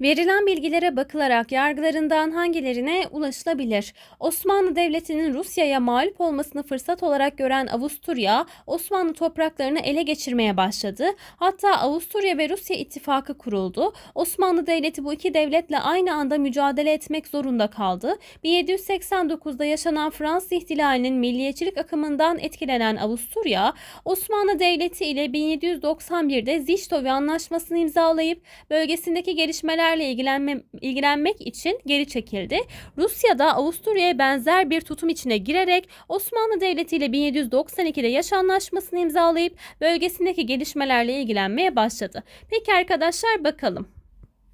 Verilen bilgilere bakılarak yargılarından hangilerine ulaşılabilir? Osmanlı Devleti'nin Rusya'ya mağlup olmasını fırsat olarak gören Avusturya, Osmanlı topraklarını ele geçirmeye başladı. Hatta Avusturya ve Rusya ittifakı kuruldu. Osmanlı Devleti bu iki devletle aynı anda mücadele etmek zorunda kaldı. 1789'da yaşanan Fransız ihtilalinin milliyetçilik akımından etkilenen Avusturya, Osmanlı Devleti ile 1791'de Zichtove Anlaşması'nı imzalayıp bölgesindeki gelişmelerle ilgilenme, ilgilenmek için geri çekildi. Rusya da Avusturya'ya benzer bir tutum içine girerek Osmanlı Devleti ile 1792'de yaş anlaşmasını imzalayıp bölgesindeki gelişmelerle ilgilenmeye başladı. Peki arkadaşlar bakalım.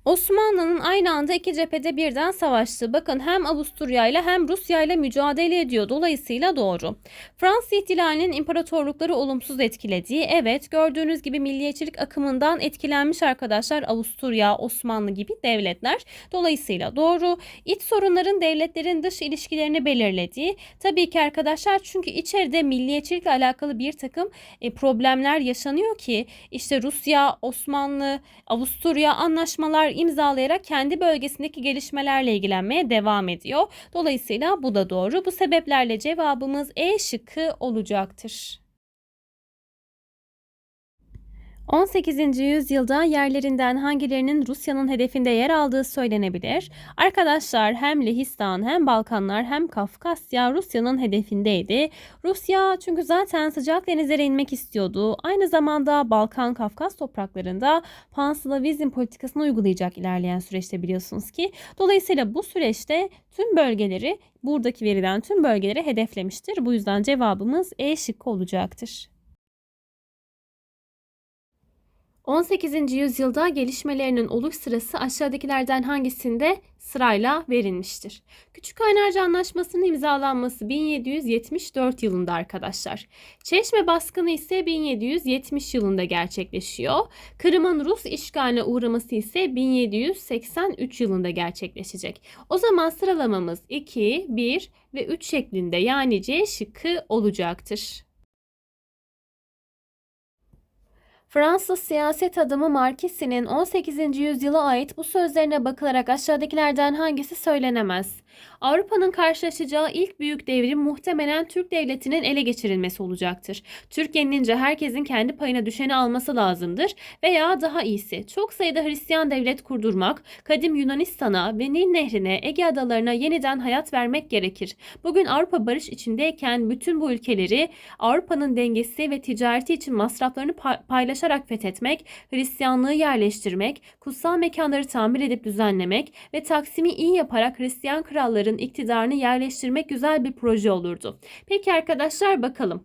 Osmanlı'nın aynı anda iki cephede birden savaştı. Bakın hem Avusturya ile hem Rusya ile mücadele ediyor. Dolayısıyla doğru. Fransız ihtilalinin imparatorlukları olumsuz etkilediği, evet gördüğünüz gibi milliyetçilik akımından etkilenmiş arkadaşlar Avusturya, Osmanlı gibi devletler. Dolayısıyla doğru. İç sorunların devletlerin dış ilişkilerini belirlediği. Tabii ki arkadaşlar çünkü içeride milliyetçilikle alakalı bir takım e, problemler yaşanıyor ki işte Rusya, Osmanlı, Avusturya anlaşmalar imzalayarak kendi bölgesindeki gelişmelerle ilgilenmeye devam ediyor. Dolayısıyla bu da doğru. Bu sebeplerle cevabımız E şıkkı olacaktır. 18. yüzyılda yerlerinden hangilerinin Rusya'nın hedefinde yer aldığı söylenebilir. Arkadaşlar hem Lehistan hem Balkanlar hem Kafkasya Rusya'nın hedefindeydi. Rusya çünkü zaten sıcak denizlere inmek istiyordu. Aynı zamanda Balkan Kafkas topraklarında Panslavizm politikasını uygulayacak ilerleyen süreçte biliyorsunuz ki. Dolayısıyla bu süreçte tüm bölgeleri buradaki verilen tüm bölgeleri hedeflemiştir. Bu yüzden cevabımız E şıkkı olacaktır. 18. yüzyılda gelişmelerinin oluş sırası aşağıdakilerden hangisinde sırayla verilmiştir? Küçük Kaynarca Anlaşması'nın imzalanması 1774 yılında arkadaşlar. Çeşme baskını ise 1770 yılında gerçekleşiyor. Kırım'ın Rus işgaline uğraması ise 1783 yılında gerçekleşecek. O zaman sıralamamız 2, 1 ve 3 şeklinde yani C şıkkı olacaktır. Fransız siyaset adamı Marquis'in 18. yüzyıla ait bu sözlerine bakılarak aşağıdakilerden hangisi söylenemez? Avrupa'nın karşılaşacağı ilk büyük devrim muhtemelen Türk devletinin ele geçirilmesi olacaktır. Türk yenilince herkesin kendi payına düşeni alması lazımdır veya daha iyisi çok sayıda Hristiyan devlet kurdurmak, kadim Yunanistan'a ve Nil Nehri'ne, Ege adalarına yeniden hayat vermek gerekir. Bugün Avrupa barış içindeyken bütün bu ülkeleri Avrupa'nın dengesi ve ticareti için masraflarını paylaşarak fethetmek, Hristiyanlığı yerleştirmek, kutsal mekanları tamir edip düzenlemek ve Taksim'i iyi yaparak Hristiyan kralların iktidarını yerleştirmek güzel bir proje olurdu. Peki arkadaşlar bakalım.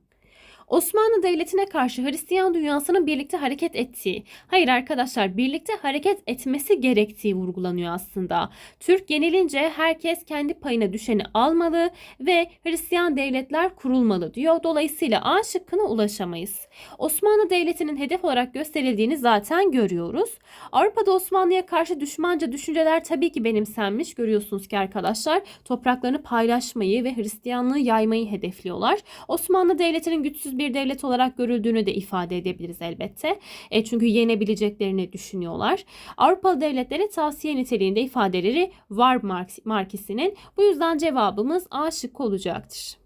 Osmanlı Devleti'ne karşı Hristiyan dünyasının birlikte hareket ettiği, hayır arkadaşlar birlikte hareket etmesi gerektiği vurgulanıyor aslında. Türk yenilince herkes kendi payına düşeni almalı ve Hristiyan devletler kurulmalı diyor. Dolayısıyla A şıkkına ulaşamayız. Osmanlı Devleti'nin hedef olarak gösterildiğini zaten görüyoruz. Avrupa'da Osmanlı'ya karşı düşmanca düşünceler tabii ki benimsenmiş. Görüyorsunuz ki arkadaşlar topraklarını paylaşmayı ve Hristiyanlığı yaymayı hedefliyorlar. Osmanlı Devleti'nin güçsüz bir devlet olarak görüldüğünü de ifade edebiliriz elbette. E çünkü yenebileceklerini düşünüyorlar. Avrupalı devletlere tavsiye niteliğinde ifadeleri var markisinin. Bu yüzden cevabımız A şıkkı olacaktır.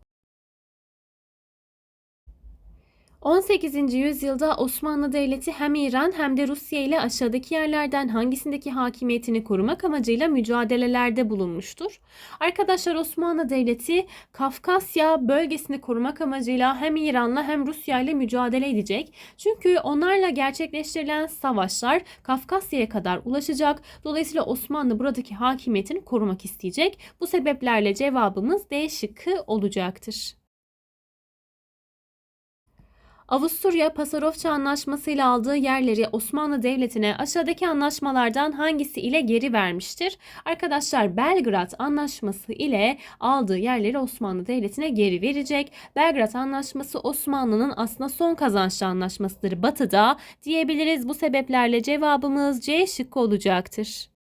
18. yüzyılda Osmanlı Devleti hem İran hem de Rusya ile aşağıdaki yerlerden hangisindeki hakimiyetini korumak amacıyla mücadelelerde bulunmuştur. Arkadaşlar Osmanlı Devleti Kafkasya bölgesini korumak amacıyla hem İran'la hem Rusya ile mücadele edecek. Çünkü onlarla gerçekleştirilen savaşlar Kafkasya'ya kadar ulaşacak. Dolayısıyla Osmanlı buradaki hakimiyetini korumak isteyecek. Bu sebeplerle cevabımız D şıkkı olacaktır. Avusturya Pasarofça Anlaşması ile aldığı yerleri Osmanlı Devleti'ne aşağıdaki anlaşmalardan hangisi ile geri vermiştir? Arkadaşlar Belgrad Anlaşması ile aldığı yerleri Osmanlı Devleti'ne geri verecek. Belgrad Anlaşması Osmanlı'nın aslında son kazançlı anlaşmasıdır batıda diyebiliriz. Bu sebeplerle cevabımız C şıkkı olacaktır.